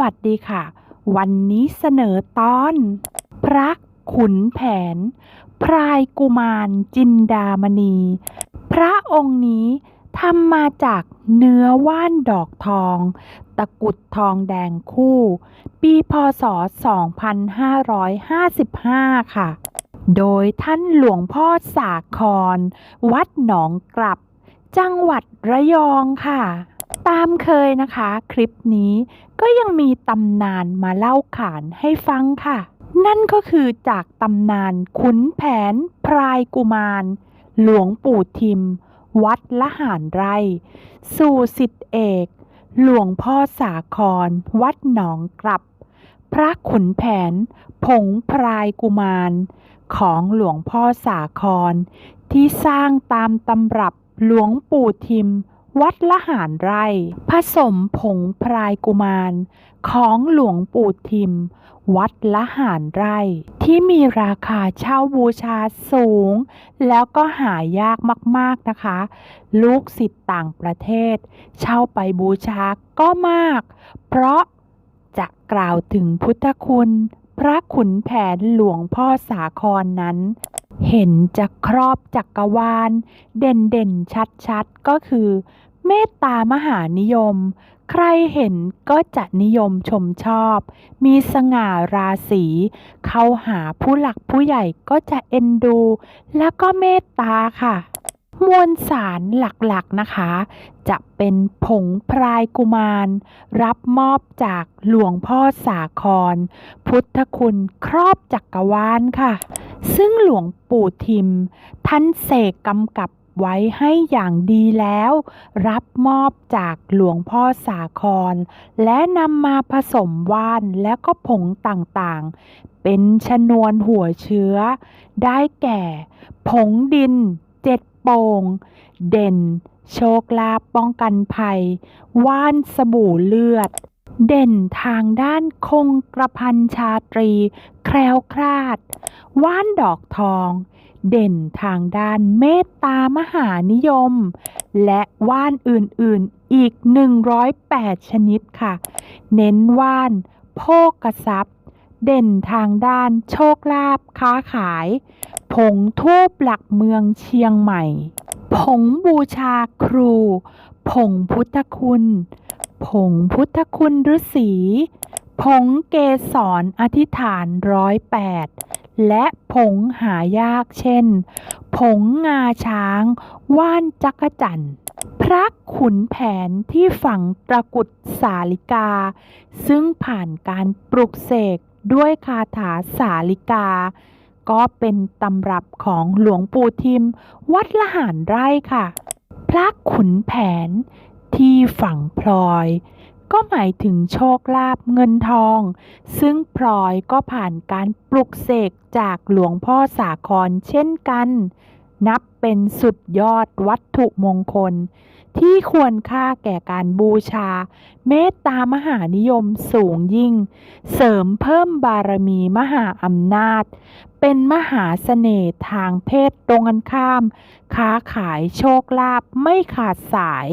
วัสดีค่ะ วันนี้เสนอตอน พระขุนแผน พรายกุมารจินดามณี พระองค์นี้ทำมาจากเนื้อว่านดอกทอง ตะกุดทองแดงคู่ ปีพศ 2555 ค่ะ โดยท่านหลวงพ่อสาคร วัดหนองกลับ จังหวัดระยองค่ะ ตามเคยนะคะ คลิปนี้ก็ยังมีตำนานมาเล่าขานให้ฟังค่ะ นั่นก็คือจากตำนานขุนแผนพรายกุมาร หลวงปู่ทิม วัดละหารไร่สู่สิทธิเอก หลวงพ่อสาคร วัดหนองกลับ พระขุนแผน ผงพรายกุมาร ของหลวงพ่อสาคร ที่สร้างตามตำรับหลวงปู่ทิม วัดละหารไร่ ผสมผงพรายกุมาร ของหลวงปู่ทิม วัดละหารไร่ ที่มีราคาเช่าบูชาสูง แล้วก็หายากมากๆนะคะ ลูกศิษย์ต่างประเทศ เช่าไปบูชาก็มาก เพราะจะกล่าวถึงพุทธคุณ พระขุนแผนหลวงพ่อสาครนนั้น เห็นจะครอบจักรวาล เด่นเด่นชัดชัดๆก็คือ เมตตามหานิยม ใครเห็นก็จะนิยมชมชอบ มีสง่าราศี เข้าหาผู้หลักผู้ใหญ่ก็จะเอ็นดู แล้วก็เมตตาค่ะ มวลสารหลักๆนะคะ จะเป็นผงพรายกุมาร รับมอบจากหลวงพ่อสาคร พุทธคุณครอบจักรวาลค่ะซึ่งหลวงปู่ทิม ท่านเสกกำกับ ไว้ให้อย่างดีแล้ว รับมอบจากหลวงพ่อสาคร และนำมาผสมว่านและก็ผงต่างๆ เป็นชนวนหัวเชื้อ ได้แก่ ผงดินเจ็ดโป่งเด่น โชคลาภป้องกันภัย ว่านสบู่เลือด เด่นทางด้านคงกระพันชาตรี แคล้วคลาด ว่านดอกทอง เด่นทางด้านเมตตามหานิยม และว่านอื่นๆอีก 108 ชนิดค่ะ เน้นว่าน โภกทรัพย์ เด่นทางด้านโชคลาภค้าขาย ผงทูบหลักเมืองเชียงใหม่ ผงบูชาครู ผงพุทธคุณ ผงพุทธคุณฤาษีผงเกสรอธิษฐานร้อยแปด และผงหายากเช่น ผงงาช้าง ว่านจักจั่นพระขุนแผนที่ฝังตระกุดสาลิกา ซึ่งผ่านการปลุกเสกด้วยคาถาสาลิกา ก็เป็นตำรับของหลวงปู่ทิม วัดละหารไร่ค่ะ พระขุนแผนที่ฝังพลอย ก็หมายถึงโชคลาภเงินทอง ซึ่งพลอยก็ผ่านการปลุกเสกจากหลวงพ่อสาครเช่นกัน นับเป็นสุดยอดวัตถุมงคล ที่ควรค่าแก่การบูชา เมตตามหานิยมสูงยิ่ง เสริมเพิ่มบารมีมหาอำนาจ เป็นมหาเสน่ห์ทางเพศตรงกันข้าม ค้าขายโชคลาภไม่ขาดสาย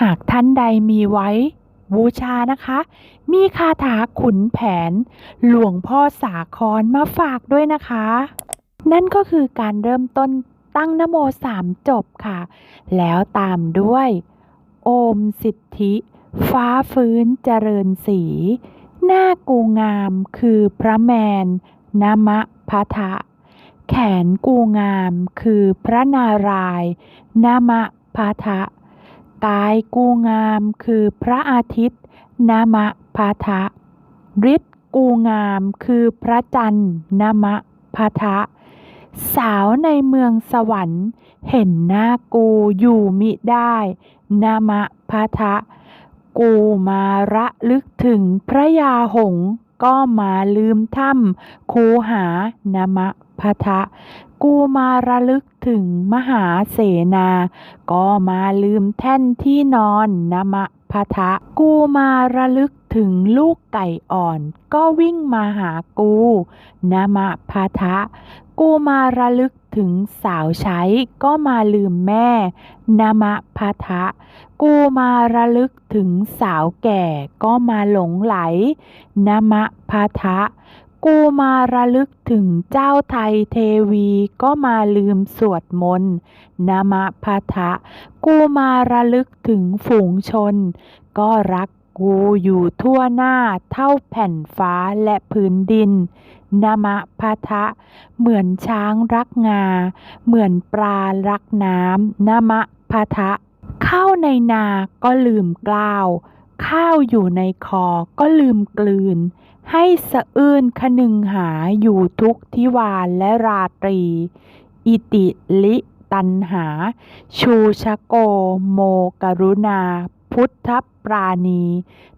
หากท่านใดมีไว้ บูชานะคะ มีคาถาขุนแผน หลวงพ่อสาครมาฝากด้วยนะคะ นั่นก็คือการเริ่มต้นตั้งนโมสามจบค่ะ แล้วตามด้วย โอมสิทธิ ฟ้าฟื้นเจริญสี หน้ากูงามคือพระแมนนมะพะทะ แขนกูงามคือพระนารายณ์นมะพะทะ กายกูงามคือพระอาทิตย์นมะพะทะฤทธิ์กูงามคือพระจันทร์นมะพะทะสาวในเมืองสวรรค์ เห็นหน้ากูอยู่มิได้นมะพะทะกูมาระลึกถึงพระยาหงก็มาลืมถ้ำคูหานมะ พะทะกูมาระลึกถึงมหาเสนา ก็มาลืมแท่นที่นอนนมะพะทะ กูมาระลึกถึงลูกไก่อ่อน ก็วิ่งมาหากูนมะพะทะ กูมาระลึกถึงสาวใช้ก็มาลืมแม่นมะพะทะ กูมาระลึกถึงสาวแก่ก็มาหลงไหลนมะพะทะ กูมาระลึกถึงเจ้าไทยเทวีก็มาลืมสวดมนต์นมะพะทะ กูมาระลึกถึงฝูงชน ก็รักกูอยู่ทั่วหน้าเท่าแผ่นฟ้าและพื้นดินนมะพะทะ เหมือนช้างรักงา เหมือนปลารักน้ำนมะพะทะข้าวในนาก็ลืมกล้าว ข้าวอยู่ในคอก็ลืมกลืน ให้สะอื้นคนึงหาอยู่ทุกทิวานและราตรี อิติลิตันหา ชูชะโกโมกรุณา พุทธปราณี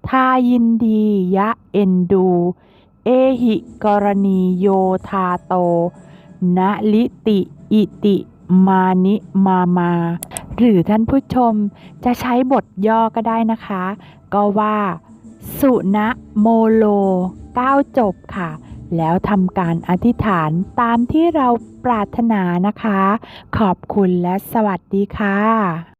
ทายินดียะเอ็นดู เอหิกรณีโยธาโต นะลิติอิติมานิมามา หรือท่านผู้ชมจะใช้บทย่อก็ได้นะคะ ก็ว่า สุนะโมโล ก้าจบค่ะ แล้วทำการอธิษฐานตามที่เราปรารถนานะคะ ขอบคุณและสวัสดีค่ะ